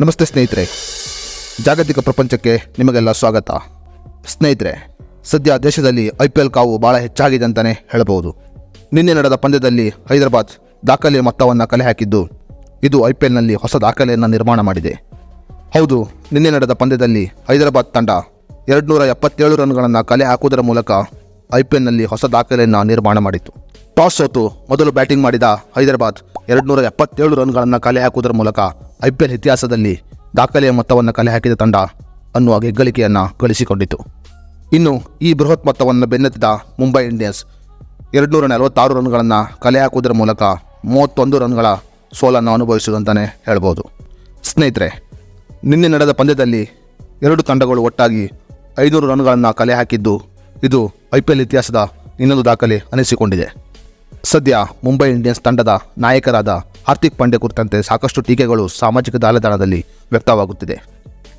ನಮಸ್ತೆ ಸ್ನೇಹಿತರೆ. ಜಾಗತಿಕ ಪ್ರಪಂಚಕ್ಕೆ ನಿಮಗೆಲ್ಲ ಸ್ವಾಗತ. ಸ್ನೇಹಿತರೆ, ಸದ್ಯ ದೇಶದಲ್ಲಿ ಐ ಪಿ ಎಲ್ ಕಾವು ಭಾಳ ಹೆಚ್ಚಾಗಿದೆ ಅಂತಲೇ ಹೇಳಬಹುದು. ನಿನ್ನೆ ನಡೆದ ಪಂದ್ಯದಲ್ಲಿ ಹೈದರಾಬಾದ್ ದಾಖಲೆಯ ಮೊತ್ತವನ್ನು ಕಲೆ ಹಾಕಿದ್ದು, ಇದು ಐ ಪಿ ಎಲ್ನಲ್ಲಿ ಹೊಸ ದಾಖಲೆಯನ್ನು ನಿರ್ಮಾಣ ಮಾಡಿದೆ. ಹೌದು, ನಿನ್ನೆ ನಡೆದ ಪಂದ್ಯದಲ್ಲಿ ಹೈದರಾಬಾದ್ ತಂಡ ಎರಡುನೂರ ಎಪ್ಪತ್ತೇಳು ರನ್ಗಳನ್ನು ಕಲೆ ಹಾಕುವುದರ ಮೂಲಕ ಐ ಪಿ ಎಲ್ನಲ್ಲಿ ಹೊಸ ದಾಖಲೆಯನ್ನು ನಿರ್ಮಾಣ ಮಾಡಿತು ಟಾಸ್ ಸೋತು ಮೊದಲು ಬ್ಯಾಟಿಂಗ್ ಮಾಡಿದ ಹೈದರಾಬಾದ್ ಎರಡುನೂರ ಎಪ್ಪತ್ತೇಳು ರನ್ಗಳನ್ನು ಕಲೆ ಹಾಕುವುದರ ಮೂಲಕ ಐ ಪಿ ಎಲ್ ಇತಿಹಾಸದಲ್ಲಿ ದಾಖಲೆಯ ಮೊತ್ತವನ್ನು ಕಲೆ ಹಾಕಿದ ತಂಡ ಅನ್ನುವ ಗೆಗ್ಗಳಿಕೆಯನ್ನು ಗಳಿಸಿಕೊಂಡಿತು. ಇನ್ನು ಈ ಬೃಹತ್ ಮೊತ್ತವನ್ನು ಬೆನ್ನತ್ತಿದ ಮುಂಬೈ ಇಂಡಿಯನ್ಸ್ ಎರಡುನೂರ ನಲವತ್ತಾರು ರನ್ಗಳನ್ನು ಕಲೆ ಹಾಕುವುದರ ಮೂಲಕ ಮೂವತ್ತೊಂದು ರನ್ಗಳ ಸೋಲನ್ನು ಅನುಭವಿಸುವುದಂತಲೇ ಹೇಳ್ಬೋದು. ಸ್ನೇಹಿತರೆ, ನಿನ್ನೆ ನಡೆದ ಪಂದ್ಯದಲ್ಲಿ ಎರಡು ತಂಡಗಳು ಒಟ್ಟಾಗಿ ಐನೂರು ರನ್ಗಳನ್ನು ಕಲೆ ಹಾಕಿದ್ದು ಇದು ಐ ಪಿ ಎಲ್ ಇತಿಹಾಸದ ಇನ್ನೊಂದು ದಾಖಲೆ ಅನಿಸಿಕೊಂಡಿದೆ. ಸದ್ಯ ಮುಂಬೈ ಇಂಡಿಯನ್ಸ್ ತಂಡದ ನಾಯಕರಾದ ಹಾರ್ದಿಕ್ ಪಾಂಡ್ಯ ಕುರಿತಂತೆ ಸಾಕಷ್ಟು ಟೀಕೆಗಳು ಸಾಮಾಜಿಕ ಜಾಲತಾಣದಲ್ಲಿ ವ್ಯಕ್ತವಾಗುತ್ತಿದೆ.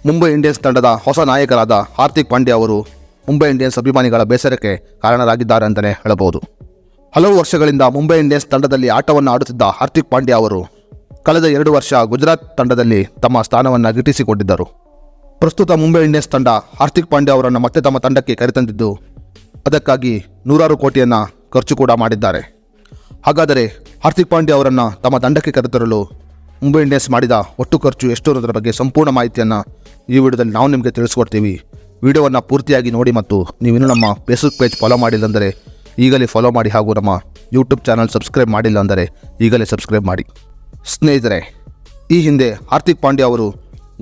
ಮುಂಬೈ ಇಂಡಿಯನ್ಸ್ ತಂಡದ ಹೊಸ ನಾಯಕರಾದ ಹಾರ್ದಿಕ್ ಪಾಂಡ್ಯ ಅವರು ಮುಂಬೈ ಇಂಡಿಯನ್ಸ್ ಅಭಿಮಾನಿಗಳ ಬೇಸರಕ್ಕೆ ಕಾರಣರಾಗಿದ್ದಾರೆ ಅಂತಲೇ ಹೇಳಬಹುದು. ಹಲವು ವರ್ಷಗಳಿಂದ ಮುಂಬೈ ಇಂಡಿಯನ್ಸ್ ತಂಡದಲ್ಲಿ ಆಟವನ್ನು ಆಡುತ್ತಿದ್ದ ಹಾರ್ದಿಕ್ ಪಾಂಡ್ಯ ಅವರು ಕಳೆದ ಎರಡು ವರ್ಷ ಗುಜರಾತ್ ತಂಡದಲ್ಲಿ ತಮ್ಮ ಸ್ಥಾನವನ್ನು ಗಿಟ್ಟಿಸಿಕೊಂಡಿದ್ದರು. ಪ್ರಸ್ತುತ ಮುಂಬೈ ಇಂಡಿಯನ್ಸ್ ತಂಡ ಹಾರ್ದಿಕ್ ಪಾಂಡ್ಯ ಅವರನ್ನು ಮತ್ತೆ ತಮ್ಮ ತಂಡಕ್ಕೆ ಕರೆತಂದಿದ್ದು, ಅದಕ್ಕಾಗಿ ನೂರಾರು ಕೋಟಿಯನ್ನು ಖರ್ಚು ಕೂಡ ಮಾಡಿದ್ದಾರೆ. ಹಾಗಾದರೆ ಹಾರ್ದಿಕ್ ಪಾಂಡ್ಯ ಅವರನ್ನು ತಮ್ಮ ತಂಡಕ್ಕೆ ಕರೆತರಲು ಮುಂಬೈ ಇಂಡಿಯನ್ಸ್ ಮಾಡಿದ ಒಟ್ಟು ಖರ್ಚು ಎಷ್ಟು ಅನ್ನೋದರ ಬಗ್ಗೆ ಸಂಪೂರ್ಣ ಮಾಹಿತಿಯನ್ನು ಈ ವಿಡಿಯೋದಲ್ಲಿ ನಾವು ನಿಮಗೆ ತಿಳಿಸ್ಕೊಡ್ತೀವಿ. ವಿಡಿಯೋವನ್ನು ಪೂರ್ತಿಯಾಗಿ ನೋಡಿ ಮತ್ತು ನೀವಿನ್ನೂ ನಮ್ಮ ಫೇಸ್ಬುಕ್ ಪೇಜ್ ಫಾಲೋ ಮಾಡಿಲ್ಲ ಅಂದರೆ ಈಗಲೇ ಫಾಲೋ ಮಾಡಿ ಹಾಗೂ ನಮ್ಮ ಯೂಟ್ಯೂಬ್ ಚಾನಲ್ ಸಬ್ಸ್ಕ್ರೈಬ್ ಮಾಡಿಲ್ಲ ಅಂದರೆ ಈಗಲೇ ಸಬ್ಸ್ಕ್ರೈಬ್ ಮಾಡಿ. ಸ್ನೇಹಿತರೆ, ಈ ಹಿಂದೆ ಹಾರ್ದಿಕ್ ಪಾಂಡ್ಯ ಅವರು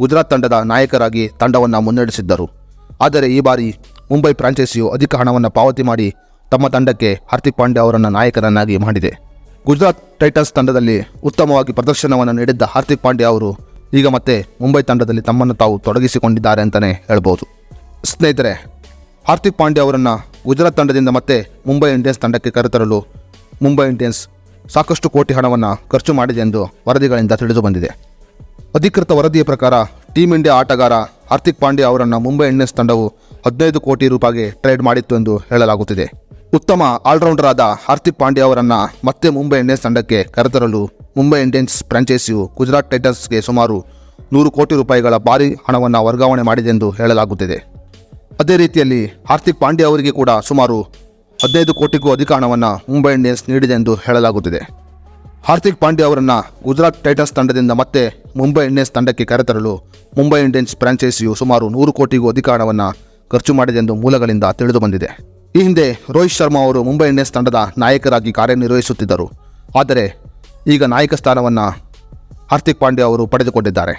ಗುಜರಾತ್ ತಂಡದ ನಾಯಕರಾಗಿ ತಂಡವನ್ನು ಮುನ್ನಡೆಸಿದ್ದರು. ಆದರೆ ಈ ಬಾರಿ ಮುಂಬೈ ಫ್ರಾಂಚೈಸಿಯು ಅಧಿಕ ಹಣವನ್ನು ಪಾವತಿ ಮಾಡಿ ತಮ್ಮ ತಂಡಕ್ಕೆ ಹಾರ್ದಿಕ್ ಪಾಂಡ್ಯ ಅವರನ್ನು ನಾಯಕರನ್ನಾಗಿ ಮಾಡಿದೆ. ಗುಜರಾತ್ ಟೈಟನ್ಸ್ ತಂಡದಲ್ಲಿ ಉತ್ತಮವಾಗಿ ಪ್ರದರ್ಶನವನ್ನು ನೀಡಿದ್ದ ಹಾರ್ದಿಕ್ ಪಾಂಡ್ಯ ಅವರು ಈಗ ಮತ್ತೆ ಮುಂಬೈ ತಂಡದಲ್ಲಿ ತಮ್ಮನ್ನು ತಾವು ತೊಡಗಿಸಿಕೊಂಡಿದ್ದಾರೆ ಅಂತಲೇ ಹೇಳ್ಬೋದು. ಸ್ನೇಹಿತರೆ, ಹಾರ್ದಿಕ್ ಪಾಂಡ್ಯ ಅವರನ್ನು ಗುಜರಾತ್ ತಂಡದಿಂದ ಮತ್ತೆ ಮುಂಬೈ ಇಂಡಿಯನ್ಸ್ ತಂಡಕ್ಕೆ ಕರೆತರಲು ಮುಂಬೈ ಇಂಡಿಯನ್ಸ್ ಸಾಕಷ್ಟು ಕೋಟಿ ಹಣವನ್ನು ಖರ್ಚು ಮಾಡಿದೆ ಎಂದು ವರದಿಗಳಿಂದ ತಿಳಿದು ಬಂದಿದೆ. ಅಧಿಕೃತ ವರದಿಯ ಪ್ರಕಾರ ಟೀಮ್ ಇಂಡಿಯಾ ಆಟಗಾರ ಹಾರ್ದಿಕ್ ಪಾಂಡ್ಯ ಅವರನ್ನು ಮುಂಬೈ ಇಂಡಿಯನ್ಸ್ ತಂಡವು ಹದಿನೈದು ಕೋಟಿ ರೂಪಾಯಿಗೆ ಟ್ರೇಡ್ ಮಾಡಿತ್ತು ಎಂದು ಹೇಳಲಾಗುತ್ತಿದೆ. ಉತ್ತಮ ಆಲ್ರೌಂಡರ್ ಆದ ಹಾರ್ದಿಕ್ ಪಾಂಡ್ಯ ಅವರನ್ನು ಮತ್ತೆ ಮುಂಬೈ ಇಂಡಿಯನ್ಸ್ ತಂಡಕ್ಕೆ ಕರೆತರಲು ಮುಂಬೈ ಇಂಡಿಯನ್ಸ್ ಫ್ರಾಂಚೈಸಿಯು ಗುಜರಾತ್ ಟೈಟನ್ಸ್ಗೆ ಸುಮಾರು ನೂರು ಕೋಟಿ ರೂಪಾಯಿಗಳ ಭಾರಿ ಹಣವನ್ನು ವರ್ಗಾವಣೆ ಮಾಡಿದೆ ಎಂದು ಹೇಳಲಾಗುತ್ತಿದೆ. ಅದೇ ರೀತಿಯಲ್ಲಿ ಹಾರ್ದಿಕ್ ಪಾಂಡ್ಯ ಅವರಿಗೆ ಕೂಡ ಸುಮಾರು ಹದಿನೈದು ಕೋಟಿಗೂ ಅಧಿಕ ಹಣವನ್ನು ಮುಂಬೈ ಇಂಡಿಯನ್ಸ್ ನೀಡಿದೆ ಎಂದು ಹೇಳಲಾಗುತ್ತಿದೆ. ಹಾರ್ದಿಕ್ ಪಾಂಡ್ಯ ಅವರನ್ನು ಗುಜರಾತ್ ಟೈಟನ್ಸ್ ತಂಡದಿಂದ ಮತ್ತೆ ಮುಂಬೈ ಇಂಡಿಯನ್ಸ್ ತಂಡಕ್ಕೆ ಕರೆತರಲು ಮುಂಬೈ ಇಂಡಿಯನ್ಸ್ ಫ್ರಾಂಚೈಸಿಯು ಸುಮಾರು ನೂರು ಕೋಟಿಗೂ ಅಧಿಕ ಹಣವನ್ನು ಖರ್ಚು ಮಾಡಿದೆ ಎಂದು ಮೂಲಗಳಿಂದ ತಿಳಿದು ಬಂದಿದೆ ಈ ಹಿಂದೆ ರೋಹಿತ್ ಶರ್ಮಾ ಅವರು ಮುಂಬೈ ಇಂಡಿಯನ್ಸ್ ತಂಡದ ನಾಯಕರಾಗಿ ಕಾರ್ಯನಿರ್ವಹಿಸುತ್ತಿದ್ದರು. ಆದರೆ ಈಗ ನಾಯಕ ಸ್ಥಾನವನ್ನು ಹಾರ್ದಿಕ್ ಪಾಂಡ್ಯ ಅವರು ಪಡೆದುಕೊಂಡಿದ್ದಾರೆ.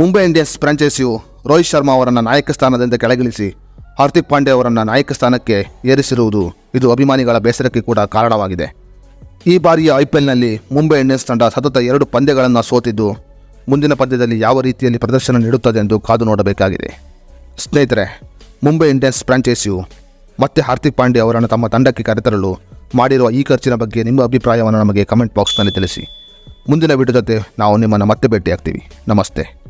ಮುಂಬೈ ಇಂಡಿಯನ್ಸ್ ಫ್ರಾಂಚೈಸಿಯು ರೋಹಿತ್ ಶರ್ಮಾ ಅವರನ್ನು ನಾಯಕ ಸ್ಥಾನದಿಂದ ಕೆಳಗಿಳಿಸಿ ಹಾರ್ದಿಕ್ ಪಾಂಡ್ಯ ಅವರನ್ನು ನಾಯಕ ಸ್ಥಾನಕ್ಕೆ ಏರಿಸಿರುವುದು ಇದು ಅಭಿಮಾನಿಗಳ ಬೇಸರಕ್ಕೆ ಕೂಡ ಕಾರಣವಾಗಿದೆ. ಈ ಬಾರಿಯ ಐ ಪಿ ಎಲ್ನಲ್ಲಿ ಮುಂಬೈ ಇಂಡಿಯನ್ಸ್ ತಂಡ ಸತತ ಎರಡು ಪಂದ್ಯಗಳನ್ನು ಸೋತಿದ್ದು ಮುಂದಿನ ಪಂದ್ಯದಲ್ಲಿ ಯಾವ ರೀತಿಯಲ್ಲಿ ಪ್ರದರ್ಶನ ನೀಡುತ್ತದೆ ಎಂದು ಕಾದು ನೋಡಬೇಕಾಗಿದೆ. ಸ್ನೇಹಿತರೆ, ಮುಂಬೈ ಇಂಡಿಯನ್ಸ್ ಫ್ರಾಂಚೈಸಿಯು ಮತ್ತೆ ಹಾರ್ದಿಕ್ ಪಾಂಡೆ ಅವರನ್ನು ತಮ್ಮ ತಂಡಕ್ಕೆ ಕರೆತರಲು ಮಾಡಿರುವ ಈ ಖರ್ಚಿನ ಬಗ್ಗೆ ನಿಮ್ಮ ಅಭಿಪ್ರಾಯವನ್ನು ನಮಗೆ ಕಮೆಂಟ್ ಬಾಕ್ಸ್ನಲ್ಲಿ ತಿಳಿಸಿ. ಮುಂದಿನ ವಿಡಿಯೋ ಜೊತೆ ನಾವು ನಿಮ್ಮನ್ನು ಮತ್ತೆ ಭೇಟಿಯಾಗ್ತೀವಿ. ನಮಸ್ತೆ.